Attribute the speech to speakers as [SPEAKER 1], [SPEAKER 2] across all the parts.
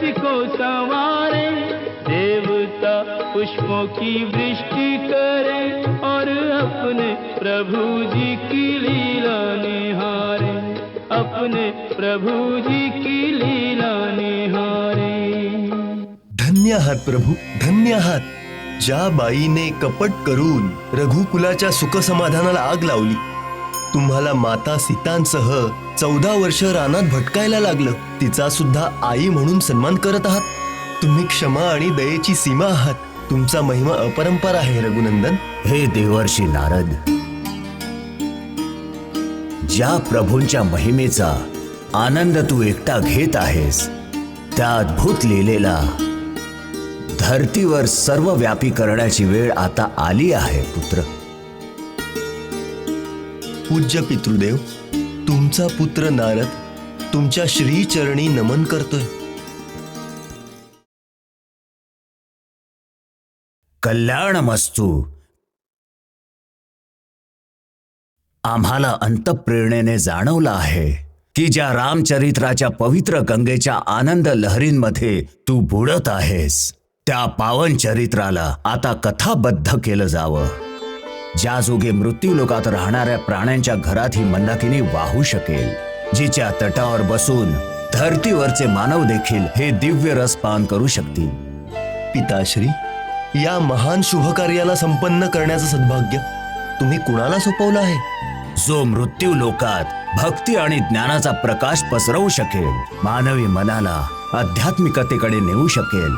[SPEAKER 1] गति को संवारे, देवता पुष्पों की वृष्टि करे और अपने प्रभु जी की लीला निहारे, अपने प्रभु जी की लीला निहारे।
[SPEAKER 2] धन्य आहात प्रभू, धन्य आहात ज्या बाईने कपट करून रघुकुलाच्या सुखसमाधानाला आग लावली तुम्हाला माता सीतांसह चौदा वर्ष रानात भटकायला लागलं. तिचा सुद्धा आई म्हणून सन्मान करत आहात. तुम्ही क्षमा आणि दयेची सीमा आहात. तुमचा महिमा अपरंपार आहे रघुनंदन.
[SPEAKER 3] हे देवर्षी नारद ज्या प्रभूंच्या महिमेचा आनंद तू एकटा घेत आहेस त्या अद्भुत लिहिलेला धरतीवर सर्व व्यापी करण्याची वेळ आता आली आहे पुत्र.
[SPEAKER 2] पूज्य पितृदेव तुमचा पुत्र नारद तुमच्या श्रीचरणी नमन करतोय.
[SPEAKER 3] कल्याणमस्तू. आम्हाला अंतप्रेरणेने जाणवलं आहे की ज्या रामचरित्राच्या पवित्र गंगेच्या आनंद लहरींमध्ये तू बुडत आहेस त्या पावन चरित्राला आता कथाबद्ध केलं जावं. ज्या जोगे मृत्यू लोकात राहणाऱ्या प्राण्यांच्या घरात ही मंदाकिनी वाहू शकेल जिच्या तटावर बसून धरतीवरचे मानव देखील हे दिव्य रस पान करू शकतील.
[SPEAKER 2] पिताश्री या महान शुभकार्याला संपन्न करण्याचं सद्भाग्य तुम्ही कुणाला सोपवलं आहे?
[SPEAKER 3] जो मृत्यू लोकात भक्ती आणि ज्ञानाचा प्रकाश पसरवू शकेल मानवी मनाला आध्यात्मिकतेकडे नेऊ शकेल.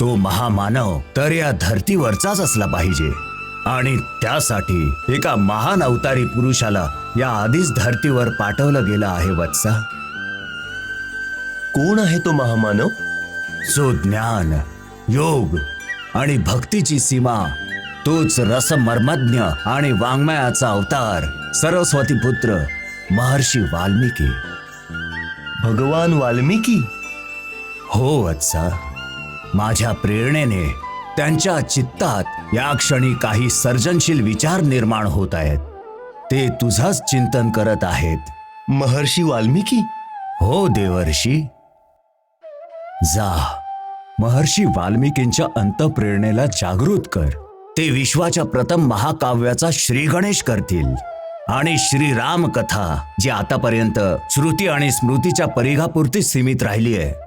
[SPEAKER 3] तो महामानव तर या धर्तीवरचाच असला पाहिजे. आणि त्यासाठी एका महान अवतारी पुरुषाला या आधीच धर्तीवर पाठवलं गेलं आहे वत्सा.
[SPEAKER 2] कोण आहे तो महामानव?
[SPEAKER 3] जो ज्ञान योग आणि भक्तीची सीमा तोच रसमर्मज्ञ आणि वाङ्मयाचा अवतार सरस्वती पुत्र महर्षी वाल्मिकी.
[SPEAKER 2] भगवान वाल्मिकी?
[SPEAKER 3] हो वत्सा. माझ्या प्रेरणेने त्यांच्या चित्तात या क्षणी काही सर्जनशील विचार निर्माण होत आहेत. ते तुझंच चिंतन करत आहेत.
[SPEAKER 2] महर्षी वाल्मिकी?
[SPEAKER 3] हो देवर्षी. जा. महर्षी वाल्मिकींच्या अंतप्रेरणेला जागृत कर. ते विश्वाच्या प्रथम महाकाव्याचा श्रीगणेश करतील. आणि श्रीराम कथा जी आतापर्यंत श्रुती आणि स्मृतीच्या परिघापुरती सीमित राहिली आहे.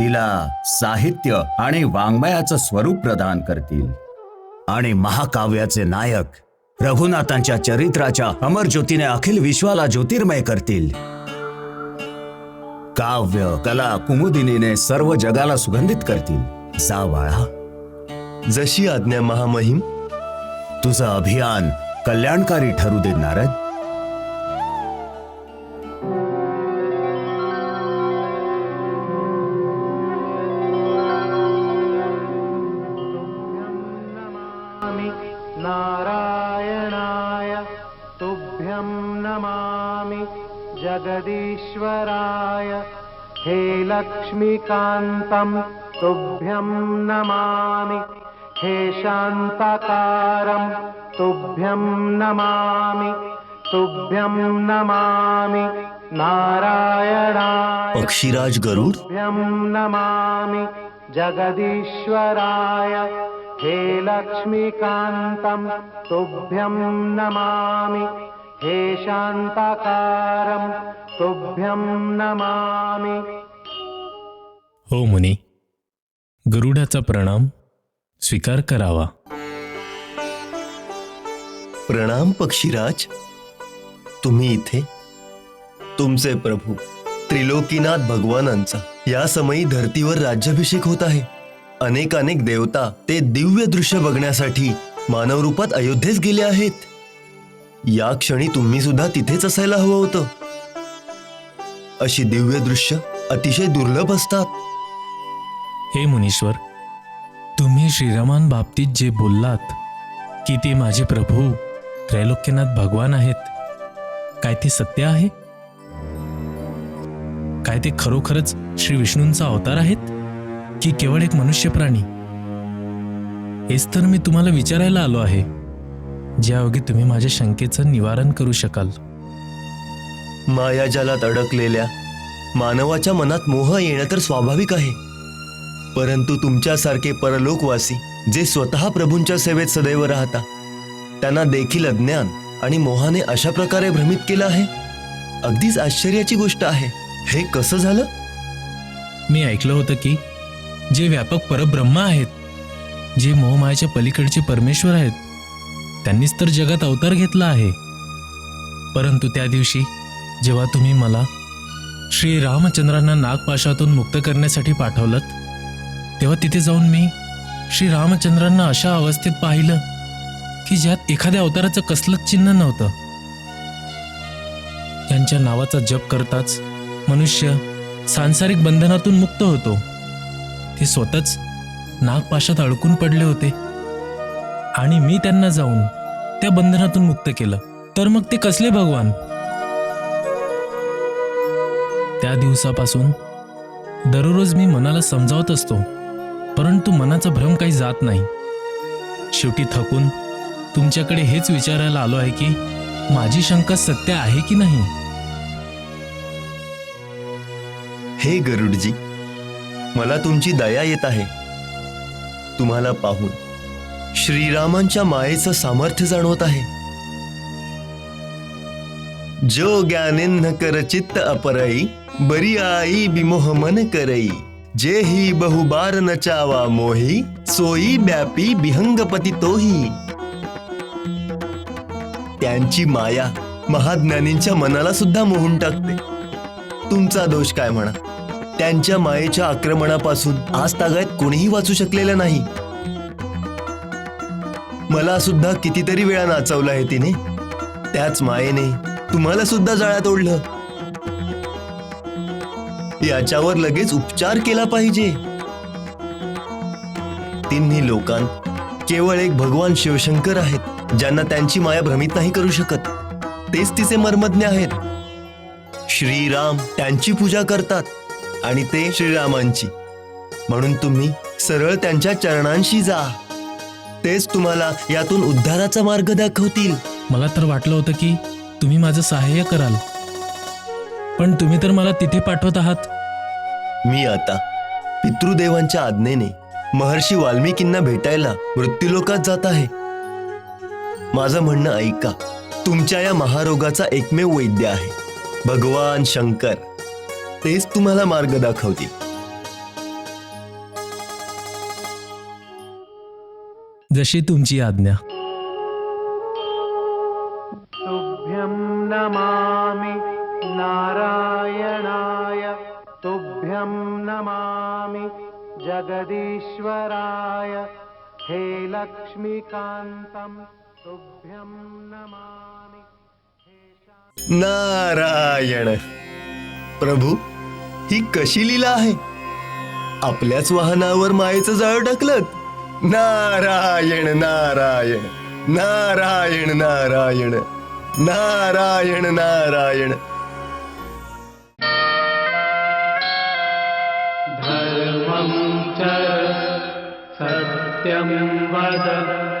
[SPEAKER 3] तिला साहित्य आणि वाङ्मयाचं स्वरूप प्रदान करतील. आणि महाकाव्याचे नायक रघुनाथांच्या चरित्राच्या अमर ज्योतीने अखिल विश्वाला ज्योतिर्मय करतील. काव्य कला कुमुदिनीने सर्व जगाला सुगंधित करतील. जा बाळा.
[SPEAKER 2] जशी आज्ञा महामहिम.
[SPEAKER 3] तुझं अभियान कल्याणकारी ठरू दे नारद.
[SPEAKER 4] जगदीश्वराय। हे लक्ष्मीकान्तं तुभ्यं नमामि। हे शान्ताकारं तुभ्यं नमामि। तुभ्यं नमामि। नारायणाय
[SPEAKER 2] पक्षीराज गरुड।
[SPEAKER 4] तुभ्यं नमामि। जगदीश्वराय हे लक्ष्मीकान्तं तुभ्यं नमामि। हे शान्ताकारं तुभ्यं नमामि।
[SPEAKER 5] हो मुनी गरुडाचा प्रणाम स्वीकार करावा.
[SPEAKER 2] प्रणाम पक्षीराज तुम्ही इथे? तुमचे प्रभू त्रिलोकीनाथ भगवानांचा या समयी धर्तीवर राज्याभिषेक होत आहे. अनेक अनेक देवता ते दिव्य दृश्य बघण्यासाठी मानवरूपात अयोध्येस गेले आहेत. या क्षणी तुम्ही सुद्धा तिथेच असायला हवं होतं. अशी दिव्य दृश्य अतिशय दुर्लभ असतात.
[SPEAKER 5] हे मुनीश्वर तुम्ही श्रीरामान बाबतीत जे बोललात की ते माझे प्रभू त्रैलोक्यनाथ भगवान आहेत काय ते सत्य आहे? काय ते खरोखरच श्री विष्णूंचा अवतार आहेत की केवळ एक मनुष्य प्राणी हेच तर मी तुम्हाला विचारायला आलो आहे. ज्यायोगे तुम्ही माझ्या शंकेचं निवारण करू शकाल.
[SPEAKER 2] मायाजालात अडकलेल्या मानवाच्या मनात मोह येणं तर स्वाभाविक आहे. परंतु तुमच्यासारखे परलोकवासी जे स्वतः प्रभूंच्या सेवेत सदैव राहता त्यांना देखील अज्ञान आणि मोहाने अशा प्रकारे भ्रमित केलं आहे? अगदीच आश्चर्याची गोष्ट आहे. हे कसं झालं?
[SPEAKER 5] मी ऐकलं होतं की जे व्यापक परब्रह्म आहेत जे मोहमायाच्या पलीकडचे परमेश्वर आहेत त्यांनीच तर जगात अवतार घेतला आहे. परंतु त्या दिवशी जेव्हा तुम्ही मला श्री रामचंद्रांना नागपाशातून मुक्त करण्यासाठी पाठवलं तेव्हा तिथे जाऊन मी श्री रामचंद्रांना अशा अवस्थेत पाहिलं की ज्यात एखाद्या अवताराचं कसलंच चिन्ह नव्हतं. त्यांच्या नावाचा जप करताच मनुष्य सांसारिक बंधनातून मुक्त होतो. ते स्वतःच नागपाशात अडकून पडले होते. आणि मी त्यांना जाऊन त्या बंधनातून मुक्त केलं. तर मग ते कसले भगवान? त्या दिवसापासून दररोज मी मनाला समजावत असतो परंतु मनाचा भ्रम काही जात नाही. शेवटी थकून तुमच्याकडे हेच विचारायला आलो आहे की माझी शंका सत्य आहे की नाही?
[SPEAKER 2] हे गरुडजी मला तुमची दया येत आहे. तुम्हाला पाहून श्रीरामांच्या मायेचं सामर्थ्य जाणवत आहे. जो ज्ञानेन कर चित्त अपरई बरी आई बिमोह मन करई. जे ही बहुबार नचावा मोही सोई व्यापी बिहंगपती तोही. त्यांची माया महाज्ञानींच्या मनाला सुद्धा मोहून टाकते. तुमचा दोष काय म्हणा? त्यांच्या मायेच्या आक्रमणापासून आज तागायत कोणीही वाचू शकलेलं नाही. मला सुद्धा कितीतरी वेळा नाचवलं आहे तिने. त्याच मायेने तुम्हाला सुद्धा जाळ्यात ओढलं याच्यावर लगेच उपचार केला पाहिजे. तिन्ही लोकांत केवळ एक भगवान शिवशंकर आहेत ज्यांना त्यांची माया भ्रमित नाही करू शकत. तेच तिचे मर्मज्ञ आहेत. श्रीराम त्यांची पूजा करतात आणि ते श्रीरामांची. म्हणून तुम्ही सरळ त्यांच्या चरणांशी जा. तेच तुम्हाला यातून उद्धाराचा मार्ग दाखवतील.
[SPEAKER 5] मला तर वाटलं होतं की तुम्ही माझं सहाय्य कराल. पण तुम्ही तर मला तिथे पाठवत आहात.
[SPEAKER 2] मी आता पितृदेवांच्या आज्ञेने महर्षी वाल्मिकींना भेटायला मृत्यूलोकात जात आहे. माझं म्हणणं ऐका तुमच्या या महारोगाचा एकमेव वैद्य आहे भगवान शंकर. तेच तुम्हाला मार्ग दाखवतील.
[SPEAKER 5] जशी तुमची आज्ञा.
[SPEAKER 4] तुभ्यं नमामि नारायणाय. तुभ्यं नमामि जगदीश्वराय. हे लक्ष्मीकान्तं तुभ्यं नमामि.
[SPEAKER 2] नारायण प्रभू ही कशी लीला आहे? आपल्याच वाहनावर मायेचं जाळ टाकलं नारायण नारायण नारायण नारायण नारायण नारायण.
[SPEAKER 1] धर्मं चर सत्यं वद।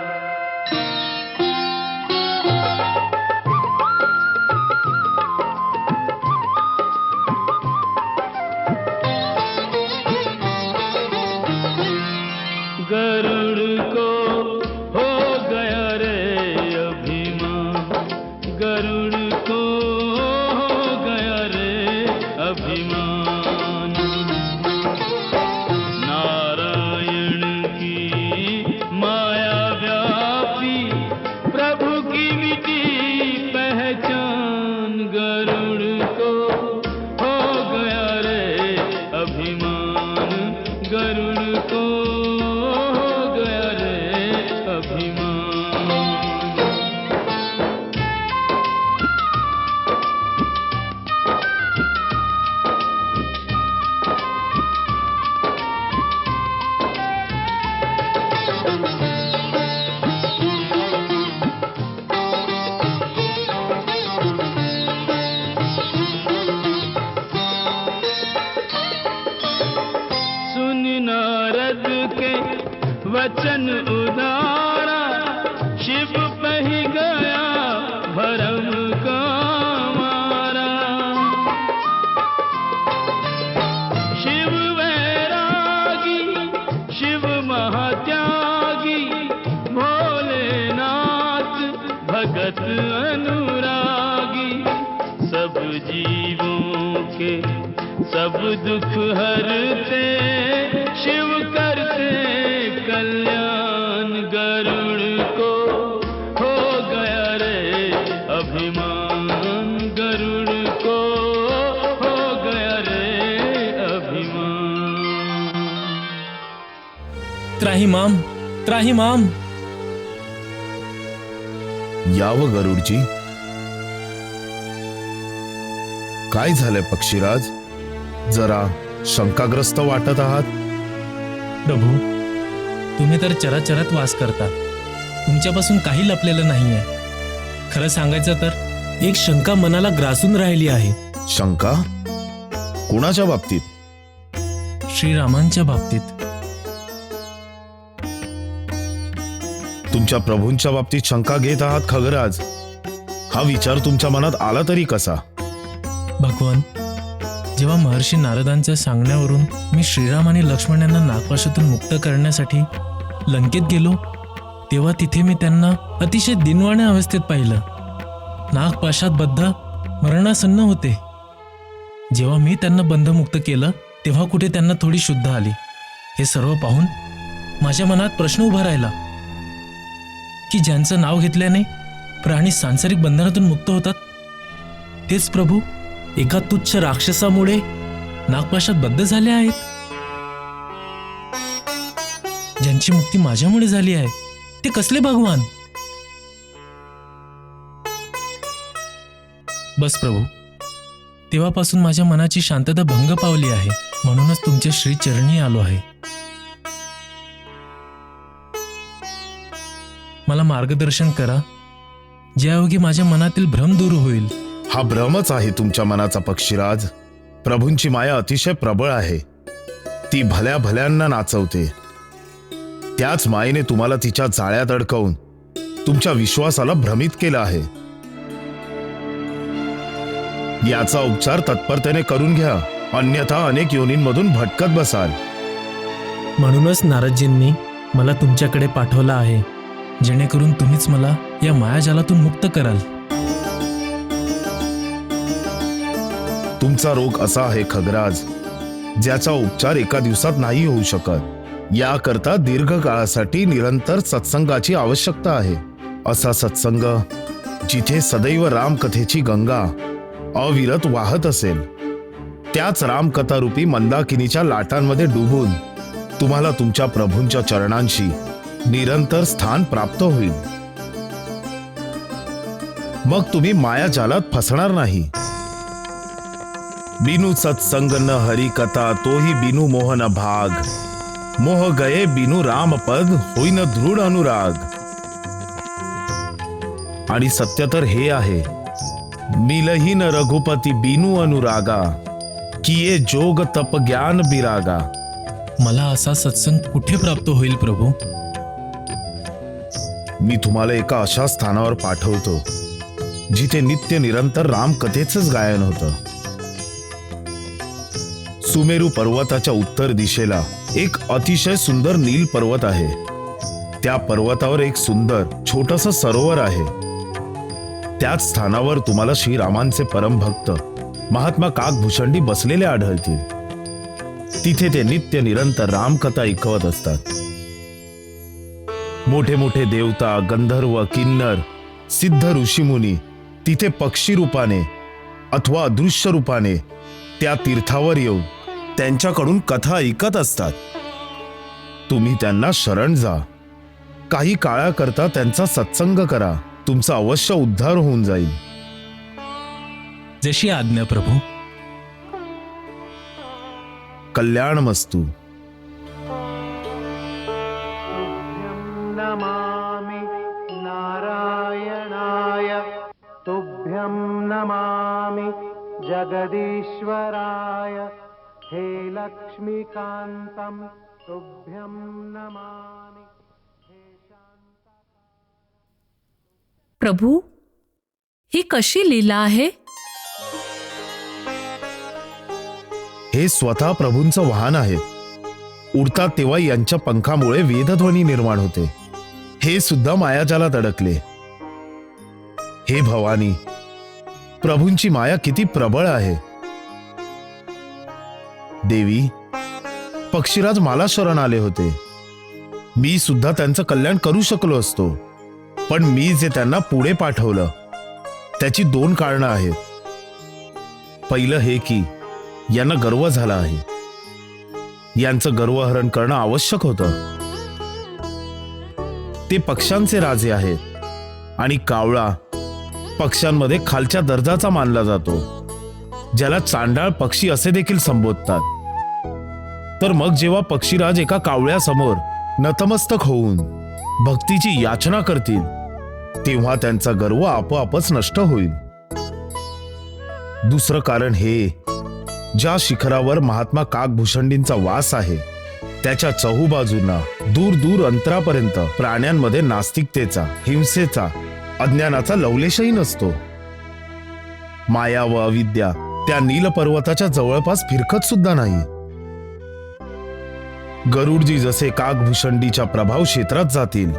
[SPEAKER 1] जीवों के सब दुख हरते शिव करते कल्याण गरुड़ को हो गया रे अभिमान गरुड़ को हो गया रे अभिमान।
[SPEAKER 5] त्राहिमाम त्राहिमाम
[SPEAKER 6] याव गरुडजी काय झालंय पक्षीराज? जरा शंकाग्रस्त वाटत आहात?
[SPEAKER 5] प्रभू तुम्ही तर चराचरात वास करता. तुमच्यापासून काही लपलेलं नाहीये. खरं सांगायचं तर एक शंका मनाला ग्रासून राहिली आहे.
[SPEAKER 6] शंका? कुणाच्या बाबतीत?
[SPEAKER 5] श्रीरामांच्या बाबतीत.
[SPEAKER 6] तुमच्या प्रभूंच्या बाबतीत शंका घेत आहात खगराज? हा विचार तुमच्या मनात आला तरी कसा?
[SPEAKER 5] भगवान जेव्हा महर्षी नारदांच्या सांगण्यावरून मी श्रीराम आणि लक्ष्मण यांना नागपाशातून मुक्त करण्यासाठी लंकेत गेलो तेव्हा तिथे मी त्यांना अतिशय दिनवाण्या अवस्थेत पाहिलं. नागपाशात बद्ध मरणासन्न होते. जेव्हा मी त्यांना बंधमुक्त केलं तेव्हा कुठे त्यांना थोडी शुद्ध आली. हे सर्व पाहून माझ्या मनात प्रश्न उभा राहिला की ज्यांचं नाव घेतल्याने प्राणी सांसारिक बंधनातून मुक्त होतात तेच प्रभू एका तुच्छ राक्षसामुळे नागपाशात बद्ध झाले आहेत. ज्यांची मुक्ती माझ्यामुळे झाली आहे ते कसले भगवान? बस प्रभू तेव्हापासून माझ्या मनाची शांतता भंग पावली आहे म्हणूनच तुमच्या श्री चरणी आलो आहे. मला मार्गदर्शन करा ज्यायोगी माझ्या मनातील भ्रम दूर होईल.
[SPEAKER 6] हा भ्रमच आहे तुमच्या मनाचा पक्षीराज. प्रभूंची माया अतिशय प्रबळ आहे. ती भल्या भल्यांना नाचवते. त्याच मायेने तुम्हाला तिच्या जाळ्यात अडकवून तुमच्या विश्वासाला भ्रमित केलं आहे. याचा उपचार तत्परतेने करून घ्या अन्यथा अनेक योनींमधून भटकत बसाल.
[SPEAKER 5] म्हणूनच नारदजींनी मला तुमच्याकडे पाठवलं आहे जेणेकरून तुम्हीच मला या मायाजालातून मुक्त कराल.
[SPEAKER 6] तुमचा रोग असा आहे खगराज ज्याचा उपचार एका दिवसात नाही होऊ शकत. याकरता दीर्घ काळासाठी निरंतर सत्संगाची आवश्यकता आहे. असा सत्संग जिथे सदैव रामकथेची गंगा अविरत वाहत असेल. त्याच रामकथारूपी मंदाकिनीच्या लाटांमध्ये डुबून तुम्हाला तुमच्या प्रभूंच्या चरणांशी निरंतर स्थान प्राप्त होईल. मग तुम्ही मायाजालात फसणार नाही. बिनु सत्संग न हरी कथा तोही बिनु मोहन भाग। मोह गये बिनु राम पद होईन दृढ अनुराग। आणि सत्य तर हे आहे मिलहीन रघुपती बिनु अनुरागा किये जोग तप ज्ञान बिरागा।
[SPEAKER 5] मला असा सत्संग कुठे प्राप्त होईल प्रभू?
[SPEAKER 6] मी तुम्हाला एका अशा स्थानावर पाठवतो जिथे नित्य निरंतर रामकथेचंच गायन होतं। सुमेरू पर्वताच्या उत्तर दिशेला एक अतिशय सुंदर नील पर्वत आहे. त्या पर्वतावर एक सुंदर छोटस सरोवर आहे. त्याच स्थानावर तुम्हाला श्रीरामांचे परमभक्त महात्मा काकभूषंडी बसलेले आढळतील. तिथे ते नित्य निरंतर रामकथा ऐकवत असतात. मोठे मोठे देवता गंधर्व किन्नर सिद्ध ऋषीमुनी तिथे पक्षी रूपाने अथवा अदृश्य रूपाने त्या तीर्थावर येऊन त्यांच्याकडून कथा ऐकत असतात. तुम्ही त्यांना शरण जा. काही काळाकरता त्यांचा सत्संग करा. तुमचा अवश्य उद्धार होऊन जाईल.
[SPEAKER 5] जशी आज्ञा प्रभू.
[SPEAKER 6] कल्याण मस्तू.
[SPEAKER 4] नमामि नारायणाय. तुभ्यं नमामि जगदीश्वराय. हे लक्ष्मीकान्तं तुभ्यं नमामि।
[SPEAKER 7] प्रभू ही कशी लीला आहे?
[SPEAKER 6] हे स्वतः प्रभूंचं वाहन आहे. उडतात तेव्हा यांच्या पंखामुळे वेदध्वनी निर्माण होते. हे सुद्धा मायाजालात अडकले हे भवानी प्रभूंची माया किती प्रबळ आहे. देवी पक्षीराज मला शरण आले होते. मी सुद्धा त्यांचं कल्याण करू शकलो असतो पण मी जे त्यांना पुढे पाठवलं त्याची दोन कारणं आहेत. पहिलं हे की यांना गर्व झाला आहे. यांचं गर्वहरण करणं आवश्यक होतं. ते पक्ष्यांचे राजे आहेत आणि कावळा पक्ष्यांमध्ये खालच्या दर्जाचा मानला जातो. ज्याला चांडाळ पक्षी असे देखील संबोधतात. तर मग जेव्हा पक्षीराज एका कावळ्यासमोर नतमस्तक होऊन भक्तीची याचना करतील तेव्हा त्यांचा गर्व आपोआपच नष्ट होईल. दुसरं कारण हे ज्या शिखरावर महात्मा काकभूषंडींचा वास आहे त्याच्या चहूबाजूंना दूर दूर अंतरापर्यंत प्राण्यांमध्ये नास्तिकतेचा हिंसेचा अज्ञानाचा लवलेशही नसतो. माया व अविद्या त्या नील पर्वताच्या जवळपास फिरकत सुद्धा नाही. गरुडजी जसे काकभूषंडीच्या प्रभाव क्षेत्रात जातील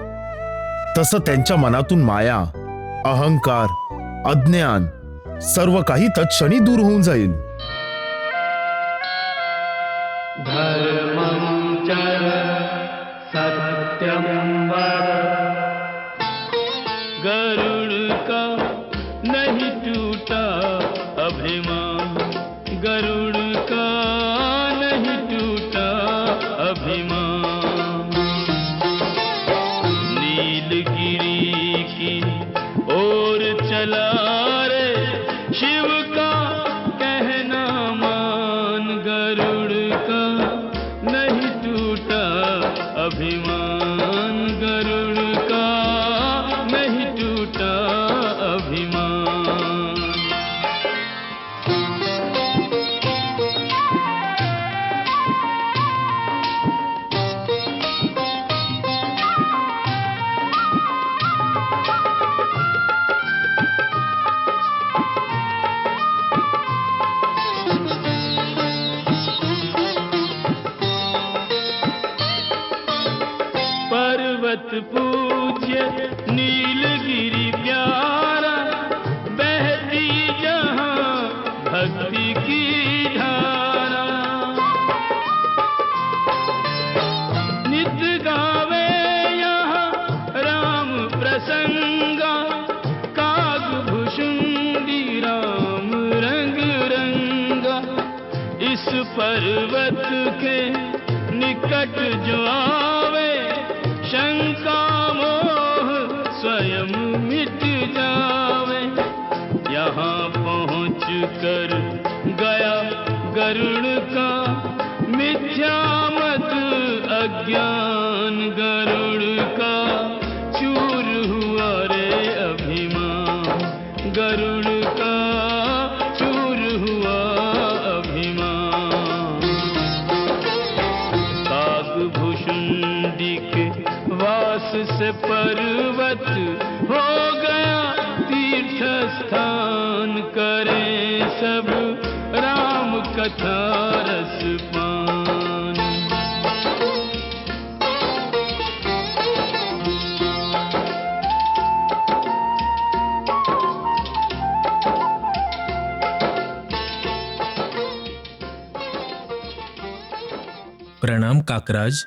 [SPEAKER 6] तसं त्यांच्या मनातून माया अहंकार अज्ञान सर्व काही तत्क्षणी दूर होऊन जाईल.
[SPEAKER 1] राम काग भुषुंडी राम रंग रंगा इस पर्वत के निकट जो आवे शंका मोह स्वयं मिट जावे। यहाँ पहुँच कर गया गरुण का मिथ्या मत अज्ञान गरुण कथा रस पान
[SPEAKER 5] प्रणाम काकराज।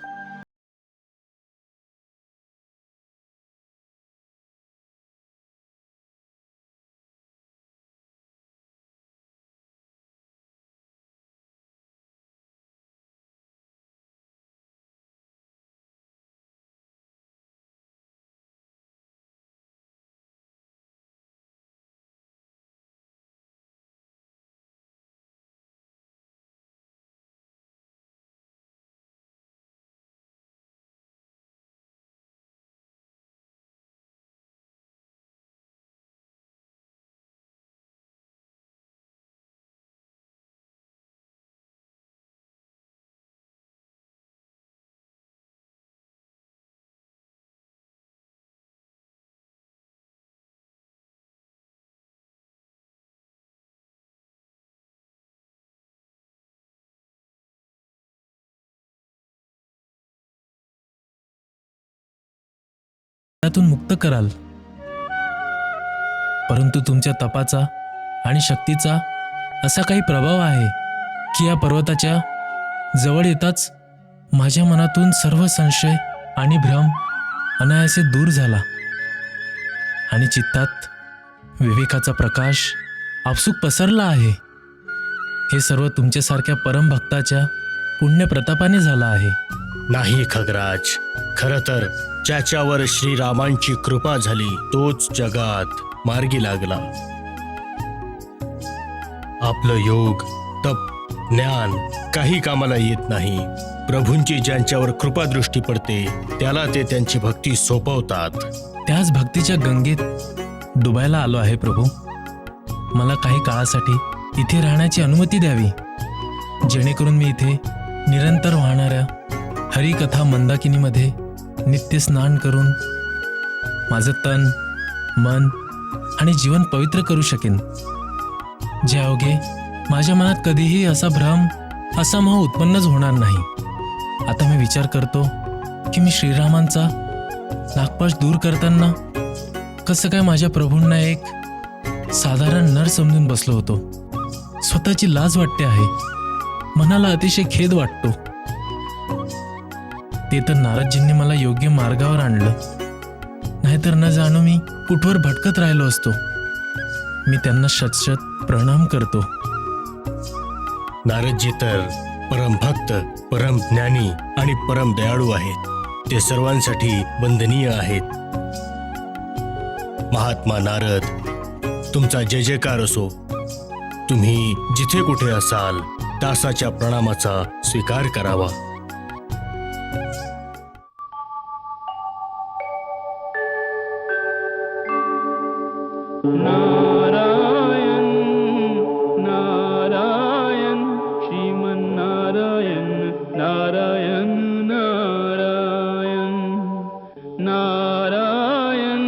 [SPEAKER 5] त्यातून मुक्त कराल. परंतु तुमच्या तपाचा आणि शक्तीचा असा काही प्रभाव आहे की या पर्वताच्या जवळ येताच माझ्या मनातून सर्व संशय आणि भ्रम अनायासे दूर झाला. आणि चित्तात विवेकाचा प्रकाश आपसूक पसरला आहे. हे सर्व तुमच्यासारख्या परमभक्ताच्या पुण्यप्रतापाने झालं आहे.
[SPEAKER 8] नाही खगराज खरं तर ज्याच्यावर श्रीरामांची कृपा झाली तोच जगात मार्गी लागला. आपलं योग तप ज्ञान काही कामाला येत नाही. प्रभूंची ज्यांच्यावर कृपादृष्टी पडते त्याला ते त्यांची भक्ती सोपवतात.
[SPEAKER 5] त्याच भक्तीच्या गंगेत डुबायला आलो आहे प्रभू. मला काही काळासाठी इथे राहण्याची अनुमती द्यावी. जेणेकरून मी इथे निरंतर वाहणाऱ्या हरिकथा मंदाकिनीमध्ये नित्य स्नान करून माझं तन मन आणि जीवन पवित्र करू शकेन. जे अवघे माझ्या मनात कधीही असा भ्रम असा मोह उत्पन्नच होणार नाही. आता मी विचार करतो की मी श्रीरामांचा नागपाश दूर करताना कसं काय माझ्या प्रभूंना एक साधारण नर समजून बसलो होतो. स्वतःची लाज वाटते आहे. मनाला अतिशय खेद वाटतो. ते तर नारदजींनी मला योग्य मार्गावर आणलं. नाहीतर न जाणू मी कुठवर भटकत राहिलो असतो. मी त्यांना शतशत प्रणाम करतो.
[SPEAKER 8] नारदजी तर परम भक्त परम ज्ञानी आणि परम दयाळू आहेत. ते सर्वांसाठी वंदनीय आहेत. महात्मा नारद तुमचा जय जयकार असो. तुम्ही जिथे कुठे असाल दासाच्या प्रणामाचा स्वीकार करावा.
[SPEAKER 1] नारायण नारायण श्रीमन्नारायण नारायण नारायण नारायण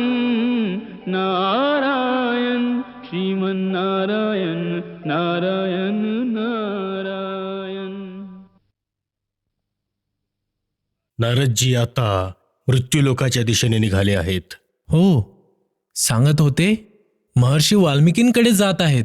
[SPEAKER 1] नारायण श्रीमन्नारायण नारायण नारायण।
[SPEAKER 8] नारदजी आता मृत्यूलोकाच्या दिशेने निघाले आहेत.
[SPEAKER 5] हो सांगत होते. महर्षी वाल्मिकींकडे जात आहेत.